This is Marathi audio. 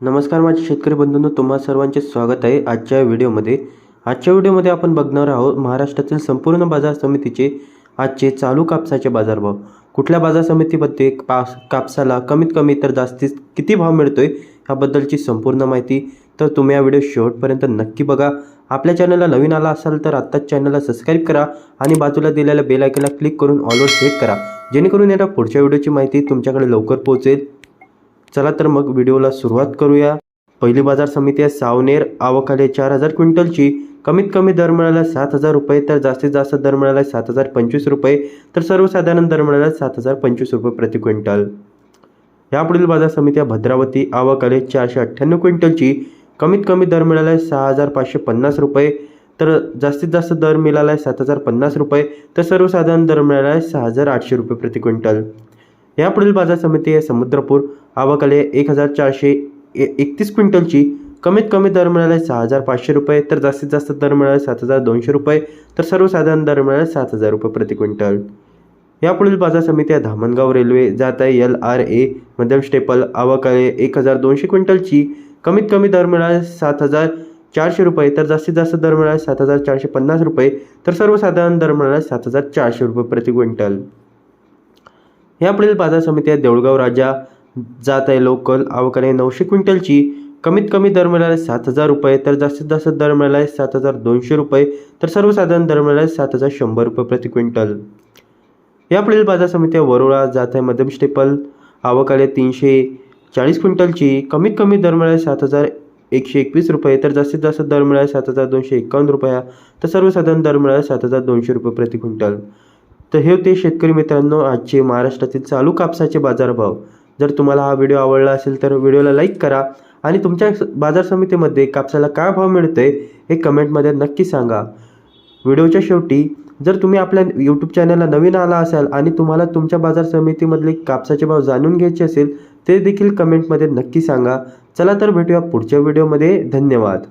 नमस्कार माझे शेतकरी बंधूंनो तुम्हा सर्वांचे स्वागत आहे आजच्या व्हिडिओमध्ये. आजच्या व्हिडिओमध्ये आपण बघणार आहोत महाराष्ट्रातील संपूर्ण बाजार समितीचे आजचे चालू कापसाचे बाजारभाव. कुठल्या बाजार समितीमध्ये पास कापसाला कमीत कमी तर जास्तीत किती भाव मिळतो आहे ह्याबद्दलची संपूर्ण माहिती तर तुम्ही हा व्हिडिओ शेवटपर्यंत नक्की बघा. आपल्या चॅनलला नवीन आला असाल तर आत्ताच चॅनलला सबस्क्राईब करा आणि बाजूला दिलेल्या बेल आयकनला क्लिक करून ऑलवर सेट करा. जेणेकरून याला पुढच्या व्हिडिओची माहिती तुमच्याकडे लवकर पोहोचेल. चला तर मग व्हिडिओला सुरुवात करूया. पहिली बाजार समिती आहे सावनेर. आवकाले चार हजार क्विंटलची. कमीत कमी दर मिळाला सात हजार रुपये तर जास्तीत जास्त दर मिळाला सात हजार पंचवीस रुपये तर सर्वसाधारण दर मिळाला सात हजार पंचवीस रुपये प्रति क्विंटल. यापुढील बाजार समिती आहे भद्रावती. आवकाले चारशे अठ्ठ्याण्णव क्विंटलची. कमीत कमी दर मिळाला आहे सहा हजार पाचशे पन्नास रुपये तर जास्तीत जास्त दर मिळाला आहे सात हजार पन्नास रुपये तर सर्वसाधारण दर मिळाला आहे सहा हजार आठशे रुपये प्रति क्विंटल. यापुढील बाजार समिती आहे समुद्रपूर. आवकाले एक हजार चारशे ए एकतीस क्विंटलची कमीत कमी दर मिळाले सहा हजार पाचशे रुपये तर जास्तीत जास्त दर मिळाले सात हजार दोनशे रुपये तर सर्वसाधारण दर मिळाले सात हजार रुपये प्रति क्विंटल. यापुढील बाजार समित्या धामणगाव रेल्वे जात आहे एल आर ए मध्यम स्टेपल आवकाले एक हजार दोनशे क्विंटलची कमीत कमी दर मिळाले सात हजार चारशे रुपये तर जास्तीत जास्त दर मिळाले सात हजार चारशे पन्नास रुपये तर सर्वसाधारण दर मिळाले सात हजार चारशे रुपये प्रति क्विंटल. यापुढील बाजार समित्या देऊळगाव राजा जात आहे लोकल आवकाने नऊशे क्विंटलची. कमीत कमी दर मिळाला सात हजार रुपये तर जास्तीत जास्त दर मिळाला आहे सात हजार दोनशे रुपये तर सर्वसाधारण दर मिळाला आहे सात हजार शंभर रुपये प्रति क्विंटल. यापुढील बाजार समित्या वरोळा जात आहे मध्यम स्टेपल आवक आले तीनशे चाळीस क्विंटलची. कमीत कमी दर मिळाला सात हजार एकशे एकवीस रुपये तर जास्तीत जास्त दर मिळाला सात हजार दोनशे एकावन्न रुपया तर सर्वसाधारण दर मिळाला सात हजार दोनशे रुपये प्रति क्विंटल. तर हे होते शेतकरी मित्रांनो आजचे महाराष्ट्रातील चालू कापसाचे बाजारभाव. जर तुम्हाला हा व्हिडिओ आवडला असेल तर व्हिडिओला लाईक करा. आणि तुमच्या स- बाजार समितीमध्ये कापसाला काय भाव मिळतोय हे कमेंटमध्ये नक्की सांगा. व्हिडिओच्या शेवटी जर तुम्ही आपल्या यूट्यूब चॅनलला नवीन आला असाल आणि तुम्हाला तुमच्या बाजार समितीमधले कापसाचे भाव जाणून घ्यायचे असेल ते देखील कमेंटमध्ये नक्की सांगा. चला तर भेटूया पुढच्या व्हिडिओमध्ये धन्यवाद.